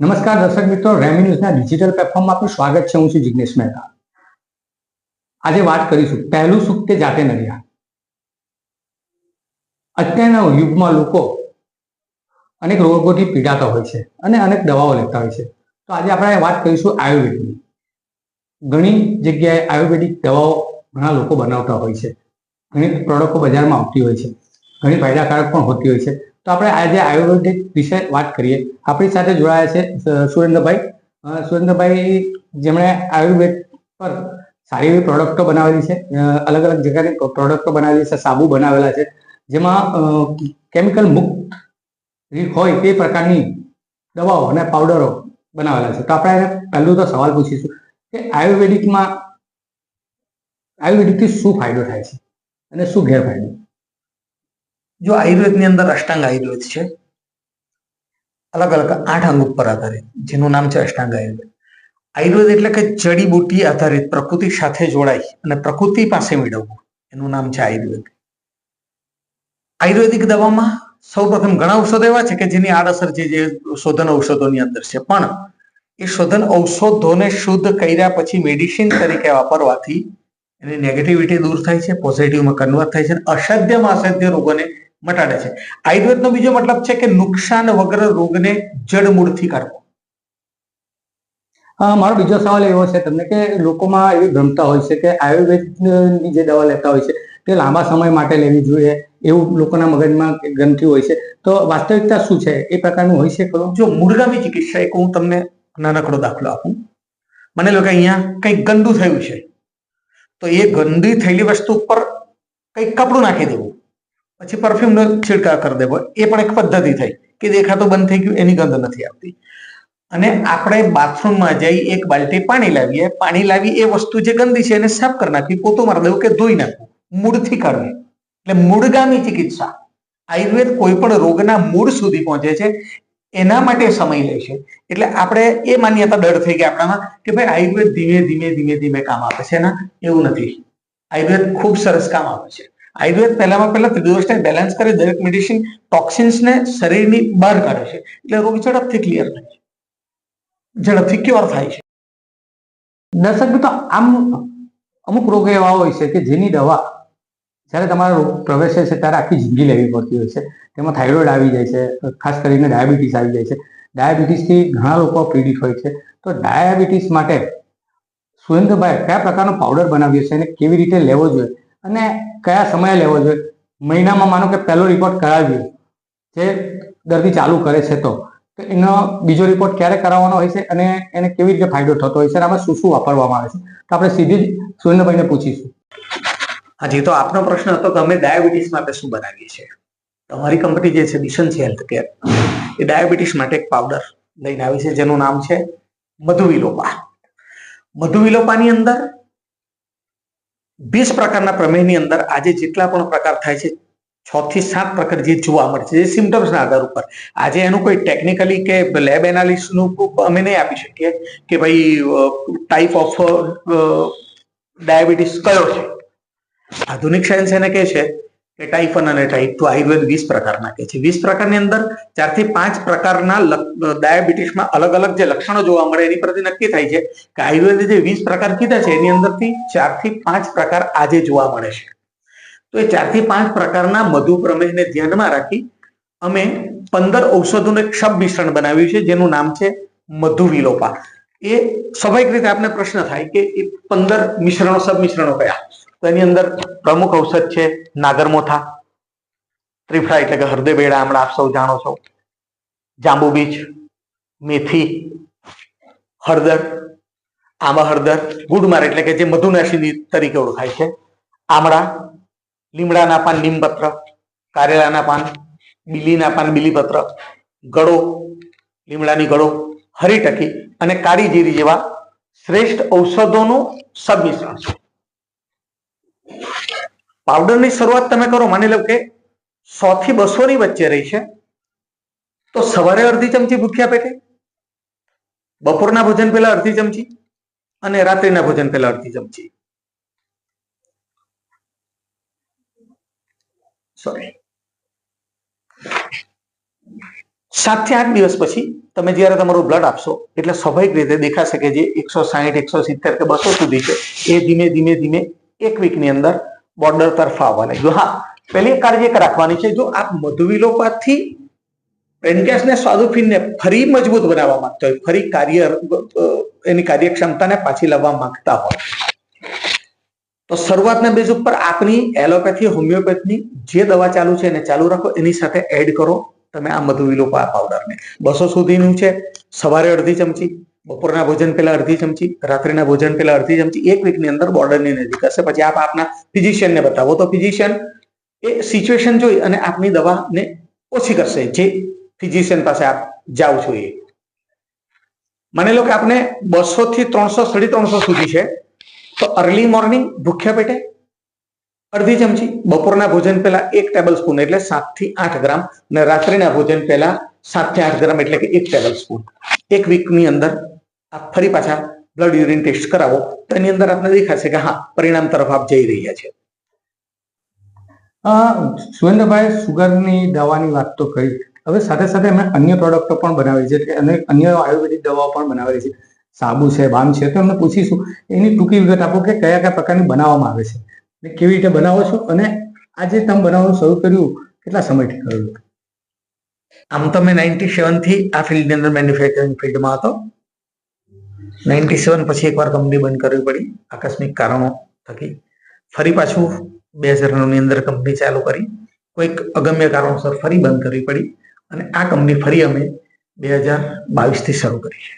નમસ્કાર દર્શક મિત્રો રેમી ન્યૂઝના ડિજિટલ પ્લેટફોર્મમાં આપનું સ્વાગત છે. હું છું જિગ્નેશ મહેતા. આજે વાત કરીશું. પહેલું સુખ તે જાતે નર્યા અત્યારના યુગમાં લોકો અનેક રોગોથી પીડાતા હોય છે અને અનેક દવાઓ લેતા હોય છે. તો આજે આપણે વાત કરીશું આયુર્વેદની. ઘણી જગ્યાએ આયુર્વેદિક દવાઓ ઘણા લોકો બનાવતા હોય છે. ઘણી પ્રોડક્ટો બજારમાં આવતી હોય છે. ઘણી ફાયદાકારક પણ હોતી હોય છે. તો આપણે આજે આયુર્વેદિક વિશે વાત કરીએ. આપણી સાથે જોડાયા છે સુરેન્દ્રભાઈ. સુરેન્દ્રભાઈ, જેમણે આયુર્વેદ પર સારી એવી પ્રોડક્ટો બનાવેલી છે. અલગ અલગ જગ્યાની પ્રોડક્ટો બનાવેલી છે, સાબુ બનાવેલા છે. જેમાં કેમિકલ મુક્ત હોય તે પ્રકારની દવાઓ અને પાવડરો બનાવેલા છે. તો આપણે એને પહેલું તો સવાલ પૂછીશું કે આયુર્વેદિકમાં, આયુર્વેદિકથી શું ફાયદો થાય છે અને શું ગેરફાયદો? જો આયુર્વેદની અંદર અષ્ટાંગ આયુર્વેદ છે, અલગ અલગ આઠ અંગ ઉપર આધારિત, જેનું નામ છે અષ્ટાંગ આયુર્વેદ. આયુર્વેદ એટલે કે જડીબુટી આધારિત પ્રકૃતિ સાથે જોડાઈ અને પ્રકૃતિ પાસે મેળવવું, એનું નામ છે આયુર્વેદ. આયુર્વેદિક દવામાં સૌપ્રથમ ઘણા ઔષધો એવા છે કે જેની આડઅસર છે જે શોધન ઔષધોની અંદર છે. પણ એ શોધન ઔષધોને શુદ્ધ કર્યા પછી મેડિસિન તરીકે વાપરવાથી એની નેગેટિવિટી દૂર થાય છે પોઝિટિવમાં કન્વર્ટ થાય છે અસાધ્યમાં અસાધ્ય રોગોને મટાડે છે. આયુર્વેદનો બીજો મતલબ છે કે નુકસાન વગર રોગને જડમૂળથી કાઢવો. મારો બીજો સવાલ એવો છે તમને કે લોકોમાં એવી ભ્રમતા હોય છે કે આયુર્વેદની જે દવા લેતા હોય છે તે લાંબા સમય માટે લેવી જોઈએ એવું લોકોના મગજમાં ગ્રંથિ હોય છે. તો વાસ્તવિકતા શું છે? એ પ્રકારનું હોય છે ખરું? જો મૂળગામી ચિકિત્સા એક હું તમને નાનકડો દાખલો આપું. મને લો કે અહીંયા કંઈક ગંદુ થયું છે. તો એ ગંદી થયેલી વસ્તુ ઉપર કંઈક કપડું નાખી દેવું. પછી પરફ્યુમનો છિડકાવ કરી દેવો. એ પણ એક પદ્ધતિ થઈ કે દેખાતું બંધ થઈ ગયું, એની ગંધ નથી આવતી. અને આપણે બાથરૂમમાં જઈ એક બાલટી પાણી લાવીએ. પાણી લાવી એ વસ્તુ જે ગંદી છે એને સાફ કરી નાખવી પોતું મારી દેવું કે ધોઈ નાખવું. મૂળથી કાઢવી એટલે મૂળગામી ચિકિત્સા. આયુર્વેદ કોઈ પણ રોગના મૂળ સુધી પહોંચે છે, એના માટે સમય લે છે. એટલે આપણે એ માન્યતા ડર થઈ ગઈ આપણામાં કે ભાઈ આયુર્વેદ ધીમે ધીમે ધીમે ધીમે કામ આપે છે ના, એવું નથી. આયુર્વેદ ખૂબ સરસ કામ આપે છે. આયુર્વેદ પહેલામાં પહેલા ત્રિદોષને બેલેન્સ કરી, દરેક મેડિસિન ટોક્સિન્સને શરીરની બહાર કાઢે છે. એટલે રોગ ઝડપથી ક્લિયર થાય છે. ઝડપથી ક્યોર થાય છે. દર્શક મિત્રો આમ અમુક રોગો એવા હોય છે કે જેની દવા જ્યારે તમારો રોગ પ્રવેશે છે ત્યારે આખી જિંદગી લેવી પડતી હોય છે. તેમાં થાઇરોઇડ આવી જાય છે, ખાસ કરીને ડાયાબિટીસ આવી જાય છે. ડાયાબિટીસથી ઘણા લોકો પીડિત હોય છે. તો ડાયાબિટીસ માટે સુરેન્દ્રભાઈ કયા પ્રકારનો પાવડર બનાવ્યો છે અને કેવી રીતે લેવો જોઈએ? અને કયા સમયે લેવો જોઈએ? મહિનામાં માનો કે પહેલો રિપોર્ટ કરાવ્યો જે દર્દી ચાલુ કરે છે તો. એનો બીજો રિપોર્ટ ક્યારે કરાવવાનો હોય છે અને એને કેવી રીતે ફાયદો થતો હોય છે અને આમાં શું શું વાપરવામાં આવે છે? તો આપણે સીધી જ સુરેન્દ્રભાઈને પૂછીશું. હજી, તો આપનો પ્રશ્ન હતો કે અમે ડાયાબિટીસ માટે શું બનાવીએ છીએ? તમારી કંપની જે છે મિશન છે હેલ્થ કેર એ ડાયાબિટીસ માટે એક પાવડર લઈને આવી છે, જેનું નામ છે મધુ વિલોપા મધુ વિલોપાની અંદર વીસ પ્રકારના પ્રમેયની અંદર આજે જેટલા પણ પ્રકાર થાય છે છ થી સાત પ્રકાર જે જોવા મળે છે, જે સિમ્ટમ્સના આધાર ઉપર. આજે એનું કોઈ ટેકનિકલી કે લેબ એનાલિસિસનું અમે નહીં આપી શકીએ કે ભાઈ ટાઈપ ઓફ ડાયાબિટીસ કયો છે. આધુનિક સાયન્સ એને કહે છે કે ટાઈપ વન અને ટાઈપ ટુ આયુર્વેદ વીસ પ્રકારના કહે છે. વીસ પ્રકારની અંદર ચારથી પાંચ પ્રકારના ડાયાબિટીસમાં અલગ અલગ જે લક્ષણો જોવા મળે એની પરથી નક્કી થાય છે કે આયુર્વેદે જે વીસ પ્રકાર કીધા છે એની અંદરથી ચારથી પાંચ પ્રકાર આજે જોવા મળે છે. તો એ ચારથી પાંચ પ્રકારના મધુ પ્રમેહને ધ્યાનમાં રાખી અમે પંદર ઔષધોનું એક મિશ્રણ બનાવ્યું છે, જેનું નામ છે મધુ વિલોપા એ સ્વાભાવિક રીતે આપને પ્રશ્ન થાય કે એ પંદર મિશ્રણો સબ મિશ્રણો કયા? તો એની અંદર પ્રમુખ ઔષધ છે, નાગરમોથા, ત્રિફળા એટલે કે હરદેબેડા હમણાં આપ સૌ જાણો છો. જાંબુ બીજ, મેથી, હળદર આંબા હળદર, ગુડમાર એટલે કે જે મધુનાશી તરીકે ઓળખાય છે. આમળા, લીમડાના પાન લીમપત્ર, કારેલાના પાન, બીલીના પાન બીલીપત્ર, ગળો, લીમડાની ગળો હરીટકી અને કાળી જીરી જેવા શ્રેષ્ઠ ઔષધોનું સંમિશ્રણ છે. પાવડરની શરૂઆત તમે કરો, માની લો કે સો થી બસો ની વચ્ચે રહી છે, તો સવારે અડધી ચમચી ભૂખ્યા પેટે, બપોરના ભોજન પહેલા અડધી ચમચી અને રાત્રિના ભોજન પહેલા અડધી ચમચી. સોરી સાતથી આઠ દિવસ પછી તમે જ્યારે તમારું બ્લડ આપશો, એટલે સ્વાભાવિક રીતે દેખાશે કે જે એકસો સાહીઠ, એકસો સિત્તેર કે બસો સુધી છે, એ ધીમે ધીમે ધીમે એક વીકની અંદર બોર્ડર તરફ આવવાના. જો હા, પહેલી કાળજી એક રાખવાની છે, જો આપ મધુવિલોપાથી પેનકેસને સ્વાદુપિંડને ફરી મજબૂત બનાવવા માંગતા હોય, ફરી કાર્ય એની કાર્યક્ષમતાને પાછી લાવવા માંગતા હોય, તો શરૂઆતના બેઝ ઉપર આપની એલોપેથી, હોમિયોપેથની જે દવા ચાલુ છે એને ચાલુ રાખો, એની સાથે એડ કરો, તમે આ મધુવિલોપા પાવડરને. બસો સુધીનું છે, સવારે અડધી ચમચી બપોરના ભોજન પહેલા અડધી ચમચી, રાત્રિના ભોજન પહેલા અડધી ચમચી, એક વીકની અંદર બોર્ડરની નજીક હશે. પછી આપ આપના ફિઝિશિયનને બતાવો. તો ફિઝિશિયન એ સિચ્યુએશન જોઈ અને આપની દવાને ઓછી કરશે. જે ફિઝિશિયન પાસે આપ જાઓ છો એ. માની લો કે આપને બસો થી ત્રણસો, સાડી ત્રણસો સુધી છે. તો અર્લી મોર્નિંગ ભૂખ્યા પેટે અડધી ચમચી, બપોરના ભોજન પહેલા એક ટેબલ સ્પૂન એટલે સાતથી આઠ ગ્રામ અને રાત્રિના ભોજન પહેલા સાતથી આઠ ગ્રામ, એટલે કે એક ટેબલ સ્પૂન એક વીકની અંદર આપ ફરી પાછા બ્લડ યુરિન ટેસ્ટ કરાવો તો એની અંદર આપને દેખાશે કે હા, પરિણામ તરફ આપ જઈ રહ્યા છે. સુરેન્દ્રભાઈ સુગરની દવાની વાત તો કરી હવે સાથે સાથે અમે અન્ય પ્રોડક્ટો પણ બનાવી છે અને અન્ય આયુર્વેદિક દવાઓ પણ બનાવેલી છે. સાબુ છે, બામ છે, તો અમને પૂછીશું, એની ટૂંકી વિગત આપો કે કયા કયા પ્રકારની બનાવવામાં આવે છે. કેવી રીતે બનાવો છો? અને આજે તમે બનાવવાનું શરૂ કર્યું કેટલા સમયથી કર્યું આમ તો મેં નાઇન્ટી સેવનથી આ ફિલ્ડની અંદર મેન્યુફેક્ચરિંગ ફિલ્ડમાં હતો. નાઇન્ટી સેવન પછી એકવાર કંપની બંધ કરવી પડી, આકસ્મિક કારણો થકી. ફરી પાછું બે હજાર નવની અંદર કંપની ચાલુ કરી. કોઈક અગમ્ય કારણોસર ફરી બંધ કરવી પડી અને આ કંપની ફરી અમે બે હજાર બાવીસથી શરૂ કરી છે.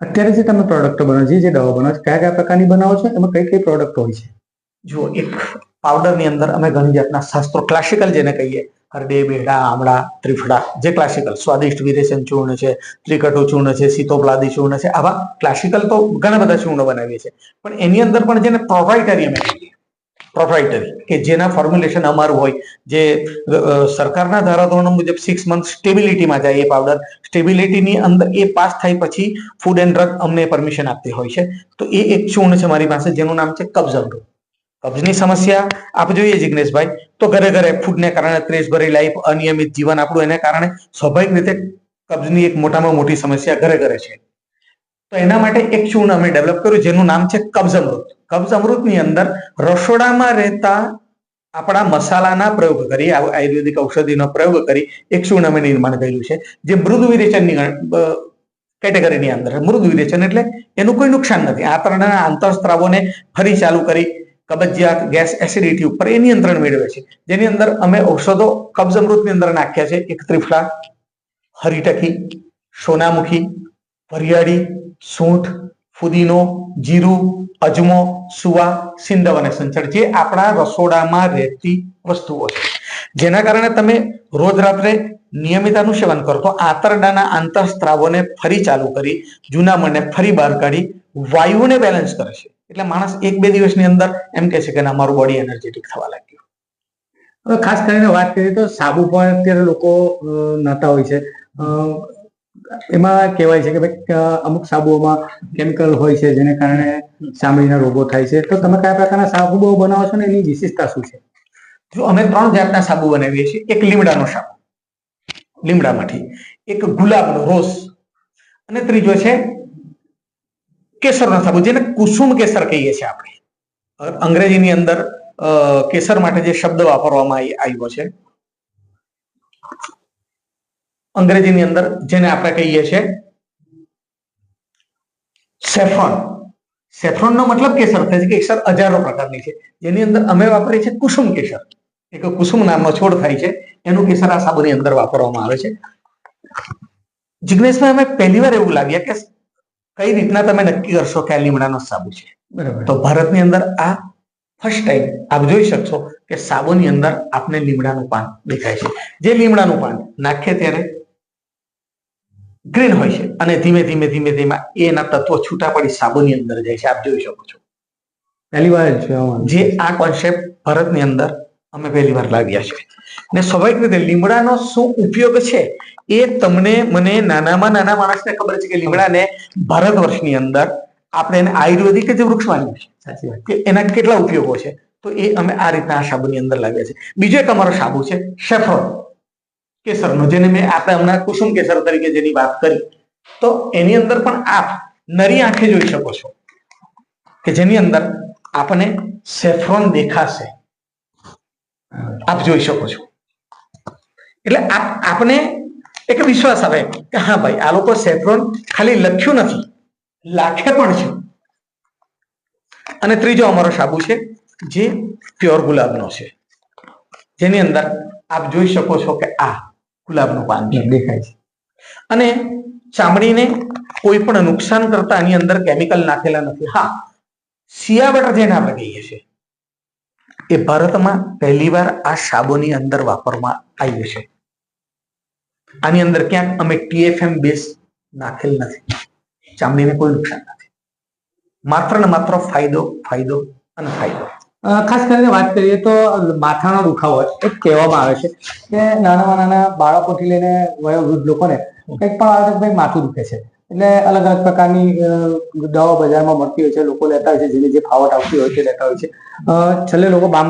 અત્યારે જે તમે પ્રોડક્ટો બનાવો છો જે દવા બનાવો છો, કયા કયા પ્રકારની બનાવો છો, એમાં કઈ કઈ પ્રોડક્ટ હોય છે? જુઓ, એક પાવડરની અંદર અમે ઘણી જાતના શાસ્ત્રો ક્લાસિકલ જેને કહીએ હરડે બેડા આમળા, ત્રિફળા જે ક્લાસિકલ સ્વાદિષ્ટ વિરેચન ચૂર્ણ છે, ત્રિકટુ ચૂર્ણ છે સીતોપલાદી ચૂર્ણ છે, આવા ક્લાસિકલ તો ઘણા બધા ચૂર્ણ બનાવીએ છીએ. પણ એની અંદર પણ જેને પ્રોપ્રાઇટરી અમે પ્રોપ્રાઇટરી કે જેના ફોર્મ્યુલેશન અમારું હોય, જે સરકારના ધારાધોરણો મુજબ સિક્સ મંથ સ્ટેબિલિટીમાં જાય એ પાવડર સ્ટેબિલિટીની અંદર એ પાસ થાય પછી ફૂડ એન્ડ ડ્રગ અમને પરમિશન આપતી હોય છે. તો એ એક ચૂર્ણ છે મારી પાસે, જેનું નામ છે કબ્ઝ કબ્જની સમસ્યા આપ જોઈએ જિગ્નેશભાઈ. તો ઘરે ઘરે ફૂડને કારણે ત્રેસ ભરી લાઈફ અનિયમિત જીવન આપણું એને કારણે સ્વાભાવિક રીતે કબ્જની એક મોટામાં મોટી સમસ્યા ઘરે ઘરે છે. તો એના માટે એક ચૂર્ણ અમે ડેવલપ કર્યું? જેનું નામ છે કબજ અમૃત. કબ્ઝ અમૃતની અંદર રસોડામાં રહેતા આપણા મસાલાના પ્રયોગ કરી આયુર્વેદિક ઔષધિનો પ્રયોગ કરી એક ચૂર્ણ અમે નિર્માણ કર્યું છે? જે મૃદુ વિરેચનની કેટેગરીની અંદર. મૃદુ વિરેચન એટલે એનું કોઈ નુકસાન નથી. આંતરડાના આંતરસ્ત્રાવોને ફરી ચાલુ કરી કબજિયાત ગેસ એસિડિટી ઉપર એ નિયંત્રણ મેળવે છે. જેની અંદર અમે ઔષધો કબજ અમૃતની અંદર નાખ્યા છે. એક ત્રિફળા, હરિટકી, સોનામુખી, વરિયાળી, સૂંઠ, ફુદીનો, જીરું, અજમો, સુવા સિંધવ અને સંચળ જે આપણા રસોડામાં રહેતી વસ્તુઓ છે. જેના કારણે તમે રોજ રાત્રે નિયમિતાનું સેવન કરો તો આંતરડાના આંતરસ્ત્રાવોને ફરી ચાલુ કરી જૂના મનને ફરી બહાર કાઢી, વાયુને બેલેન્સ કરે છે. એટલે માણસ એક બે દિવસની અંદર એમ કહે છે કે અમારું મારું બોડી એનર્જેટિક થવા લાગ્યું. હવે ખાસ કરીને વાત કરીએ તો સાબુ પણ અત્યારે લોકો નાતા હોય છે. એમાં કહેવાય છે કે ભાઈ અમુક સાબુઓમાં કેમિકલ હોય છે જેને કારણે ચામડીના રોગો થાય છે. તો તમે કયા પ્રકારના સાબુઓ બનાવો છો ને એની વિશેષતા શું છે? જો અમે ત્રણ જાતના સાબુ બનાવીએ છીએ. એક લીમડાનો સાબુ, લીમડામાંથી. એક ગુલાબનો રોસ અને ત્રીજો છે કેસરનો સાબુ જેને કુસુમ કેસર કહીએ છીએ આપણે. અંગ્રેજીની અંદર કેસર માટે જે શબ્દ વાપરવામાં આવ્યો છે. અંગ્રેજીની અંદર જેને આપણે કહીએ છીએ સેફ્રોન. સેફ્રોનનો મતલબ કેસર થાય છે કેસર હજારો પ્રકારની છે. જેની અંદર અમે વાપરીએ છીએ કુસુમ કેસર. એક કુસુમ નામનો છોડ થાય છે. એનું કેસર આ સાબુની અંદર વાપરવામાં આવે છે. જિજ્ઞેશભાઈ અમે પહેલી વાર એવું લાગ્યા કે કઈ રીતના તમે નક્કી કરશો કે આ લીમડાનો સાબુ છે? તો ભારતની અંદર આ ફર્સ્ટ ટાઈમ આપ જોઈ શકશો કે સાબુની અંદર આપને લીમડાનું પાન દેખાય છે. જે લીમડાનું પાન નાખીએ ત્યારે ગ્રીન હોય છે અને ધીમે ધીમે ધીમે ધીમે એના તત્વો છૂટા પડી સાબુની અંદર જાય છે. આપ જોઈ શકો છો. પહેલી વાર જ આ કોન્સેપ્ટ ભારતની અંદર અમે પહેલી વાર લાવ્યા છે. ને સ્વાભાવિક રીતે લીમડાનો શું ઉપયોગ છે? એ તમને મને નાનામાં નાના માણસને ખબર છે કે લીમડાને ભારત વર્ષની અંદર આપણે એને આયુર્વેદિક જે વૃક્ષ માનીએ કે એના કેટલા ઉપયોગો છે? તો એ અમે આ રીતના આ સાબુની અંદર લાવ્યા છે બીજો એક અમારો સાબુ છે શેફ્રોન કેસરનો જેને મેં આપણે હમણાં કુસુમ કેસર તરીકે જેની વાત કરી. તો એની અંદર પણ આપ નરી આંખે જોઈ શકો છો કે જેની અંદર આપને સેફ્રોન દેખાશે. આપ જોઈ શકો છો. એટલે આપ આપને એક વિશ્વાસ આવે કે હા ભાઈ આ લોકો સેફ્રોન ખાલી લખ્યું નથી લાખે પણ છે. અને ત્રીજો અમારો સાબુ છે જે પ્યોર ગુલાબનો છે. જેની અંદર આપ જોઈ શકો છો કે આ ગુલાબનું પાન દેખાય છે. અને ચામડીને કોઈ પણ નુકસાન કરતા આની અંદર કેમિકલ નાખેલા નથી. હા સિયા બટર જેને આપણે કહીએ છીએ એ ભારતમાં પહેલીવાર આ સાબુની અંદર વાપરવામાં આવ્યું છે. આની અંદર ક્યાંક અમે ટીએફએમ બેઝ નાખેલ નથી. ચામડીને કોઈ નુકસાન નથી. માત્ર ને માત્ર ફાયદો ફાયદો અને ફાયદો. ખાસ કરીને વાત કરીએ તો માથાનો દુખાવો એ કહેવામાં આવે છે કે નાના નાના બાળકોથી લઈને વયોવૃદ્ધ લોકોને કંઈક પણ આવે તો ભાઈ માથું દુખે છે. એટલે અલગ અલગ પ્રકારની દવાઓ બજારમાં મળતી હોય છે લોકો લેતા હોય છે જેને જે ફાવટ આવતી હોય તે લેતા હોય છે. છેલ્લે લોકો બામ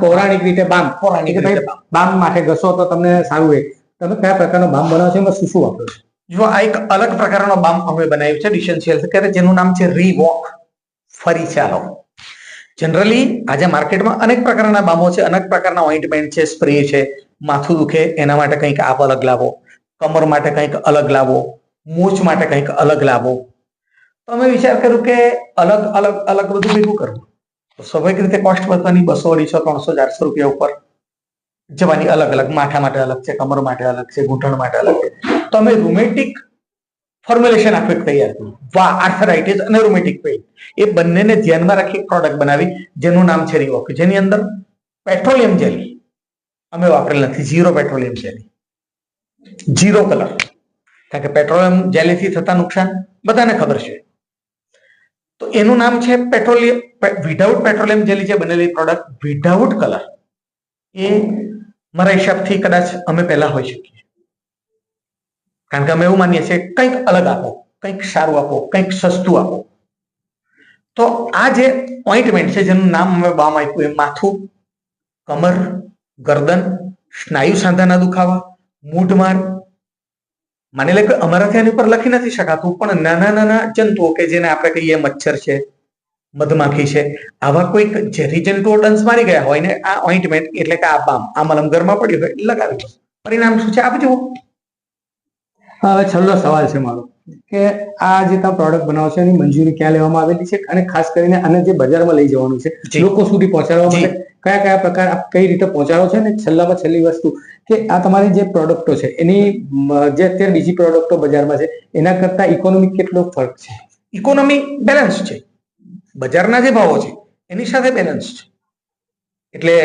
પૌરાણિક રીતે બામ પૌરાણિક રીતે બામ. માથે માટે ઘસો તો તમને સારું રહે. તમે કયા પ્રકારનો બામ બનાવો છો, એમાં શું શું વાપરો છો? જો આ એક અલગ પ્રકારનો બામ અમે બનાવ્યું છે ડિસેન્શિયલ કે જેનું નામ છે રીવોક. ફરી ચાલો. જનરલી આજે માર્કેટમાં અનેક પ્રકારના બામો છે, અનેક પ્રકારના ઓઇન્ટમેન્ટ છે સ્પ્રે છે. માથું દુખે, એના માટે કંઈક આપ અલગ લાવો. કમર માટે કંઈક અલગ લાવો. મૂછ માટે કંઈક અલગ લાવો. તો અમે વિચાર કર્યું કે અલગ અલગ અલગ બધું ભેગું કરવું. સ્વાભાવિક રીતે કોસ્ટ વધવાની બસો અઢીસો, ત્રણસો, ચારસો રૂપિયા ઉપર જવાની અલગ અલગ, માથા માટે અલગ છે, કમર માટે અલગ છે, ઘૂંટણ માટે અલગ છે. તો અમે રૂમેટિક ફોર્મ્યુલેશન એક તૈયાર કર્યું. વા આર્થરાઇટિસ અને રૂમેટિક પેઇન એ બંનેને ધ્યાનમાં રાખી પ્રોડક્ટ બનાવી, જેનું નામ છે રિવોક જેની અંદર પેટ્રોલિયમ જેલી અમે વાપરેલ નથી. Zero petroleum jelly zero colour કારણ કે પેટ્રોલિયમ જેલીથી થતા નુકસાન બધાને ખબર છે. તો એનું નામ છે પેટ્રોલિયમ વિધાઉટ પેટ્રોલિયમ જેલી જે બનેલી પ્રોડક્ટ વિધાઉટ કલર એ મારા હિસાબથી કદાચ અમે પહેલા હોઈ શકીએ. કારણ કે અમે એવું માનીએ છીએ, કંઈક અલગ આપો, કંઈક સારું આપો, કંઈક સસ્તું આપો. તો આ જે ઓઇન્ટમેન્ટ છે, જેનું નામ અમે બામ આપ્યું, એ માથું, કમર, ગરદન, સ્નાયુ સાંધાના દુખાવા મૂઢમાર માની લે કે અમારાથી એની ઉપર લખી નથી શકાતું, પણ નાના નાના જંતુઓ કે જેને આપણે કહીએ મચ્છર છે મધમાખી છે. આવા કોઈક ઝેરી જંતુઓ ડંસ મારી ગયા હોય ને આ ઓઇન્ટમેન્ટ એટલે કે આ બામ આ મલમ ઘરમાં પડ્યું હોય લગાવી દો. પરિણામ શું છે? આપ જુઓ હવે છેલ્લો સવાલ છે મારો કે આ જે તમે પ્રોડક્ટ બનાવો છો એની મંજૂરી ક્યાં લેવામાં આવેલી છે? અને ખાસ કરીને આને જે બજારમાં લઈ જવાનું છે લોકો સુધી પહોંચાડવા માટે કયા કયા પ્રકાર આપ કઈ રીતે પહોંચાડો છો? ને છેલ્લામાં છેલ્લી વસ્તુ કે આ તમારી જે પ્રોડક્ટો છે એની જે અત્યારે બીજી પ્રોડક્ટો બજારમાં છે એના કરતા ઇકોનોમિક કેટલો ફરક છે? ઇકોનોમી બેલેન્સ છે. બજારના જે ભાવો છે, એની સાથે બેલેન્સ છે. એટલે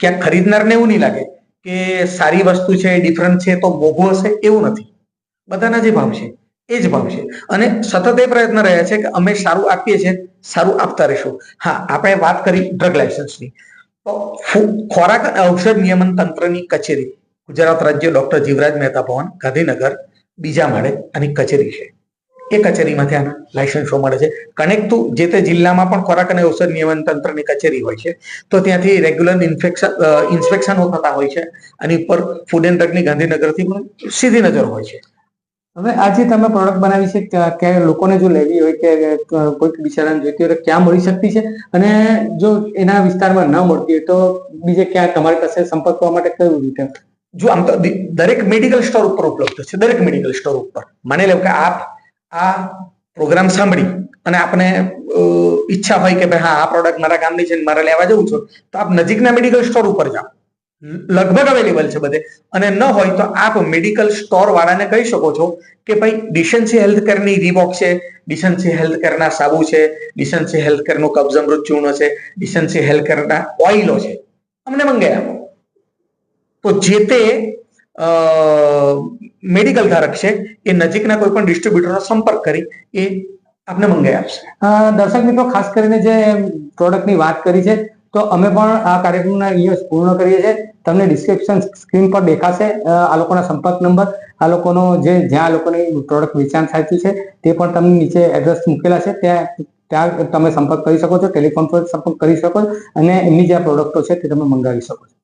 ક્યાંક ખરીદનારને એવું નહીં લાગે કે સારી વસ્તુ છે ડિફરન્ટ છે, તો મોંઘું હશે, એવું નથી. બધાના જે ભાવ છે, એ જ ભાવ છે. અને સતત એ પ્રયત્ન રહ્યા છે કે અમે સારું આપીએ છીએ, સારું આપતા રહીશું. હા, આપણે વાત કરી ડ્રગ લાયસન્સની તો ખોરાક અને ઔષધ નિયમન તંત્રની કચેરી. ગુજરાત રાજ્ય ડોક્ટર જીવરાજ મહેતા ભવન, ગાંધીનગર, બીજા માળે, આની કચેરી છે. એ કચેરીમાંથી આના લાયસન્સો મળે છે. કનેક્ટ ટુ જે તે જિલ્લામાં પણ ખોરાક અને ઔષધ નિયમન તંત્રની કચેરી હોય છે. તો ત્યાંથી રેગ્યુલર ઇન્ફેક્શન ઇન્સ્પેક્શનો થતા હોય છે. અને ઉપર ફૂડ એન્ડ ડ્રગની ગાંધીનગરથી પણ સીધી નજર હોય છે. હવે આ જે તમે પ્રોડક્ટ બનાવી છે કે- લોકોને જો લેવી હોય કે કોઈક બિચારાને જોઈતી હોય ક્યાં મળી શકતી છે? અને જો એના વિસ્તારમાં ન મળતી હોય તો બીજે ક્યાં તમારી પાસે સંપર્ક કરવા માટે કયું રીતે? જો આમ તો દરેક મેડિકલ સ્ટોર ઉપર ઉપલબ્ધ છે. દરેક મેડિકલ સ્ટોર ઉપર. માની લો કે આપ આ પ્રોગ્રામ સાંભળી અને આપને ઈચ્છા હોય કે ભાઈ હા, આ પ્રોડક્ટ મારા કામની છે ને મારે લેવા જવું છે, તો આપ નજીકના મેડિકલ સ્ટોર ઉપર જાઓ. લગભગ અવેલેબલ છે બધે. અને ન હોય તો આપ મેડિકલ સ્ટોર વાળાને કહી શકો છો કે ભાઈ ડિસન્સી હેલ્થ કેરની રીબોક છે ડિસન્સી હેલ્થ કેરના સાબુ છે ડિસન્સી હેલ્થ કેરનું કબજમૃત ચૂર્ણ છે ડિસન્સી હેલ્થ કેરના ઓઇલો છે. અમને મંગાઈ આપો. તો જે તે મેડિકલ ધારક છે, એ નજીકના કોઈ પણ ડિસ્ટ્રીબ્યુટરનો સંપર્ક કરી એ આપને મંગાઈ આપશે. દર્શક મિત્રો, ખાસ કરીને જે પ્રોડક્ટની વાત કરી છે, તો અમે પણ આ કાર્યક્રમના દિવસ પૂર્ણ કરીએ છીએ. તમને ડિસ્ક્રિપ્શન સ્ક્રીન પર દેખાશે આ લોકોના સંપર્ક નંબર આ લોકોનો જે, જ્યાં આ લોકોની પ્રોડક્ટ વેચાણ થાય છે, તે પણ તમને નીચે એડ્રેસ મૂકેલા છે, ત્યાં ત્યાં તમે સંપર્ક કરી શકો છો ટેલિફોન પર સંપર્ક કરી શકો છો, અને એમની જે પ્રોડક્ટો છે તે તમે મંગાવી શકો છો.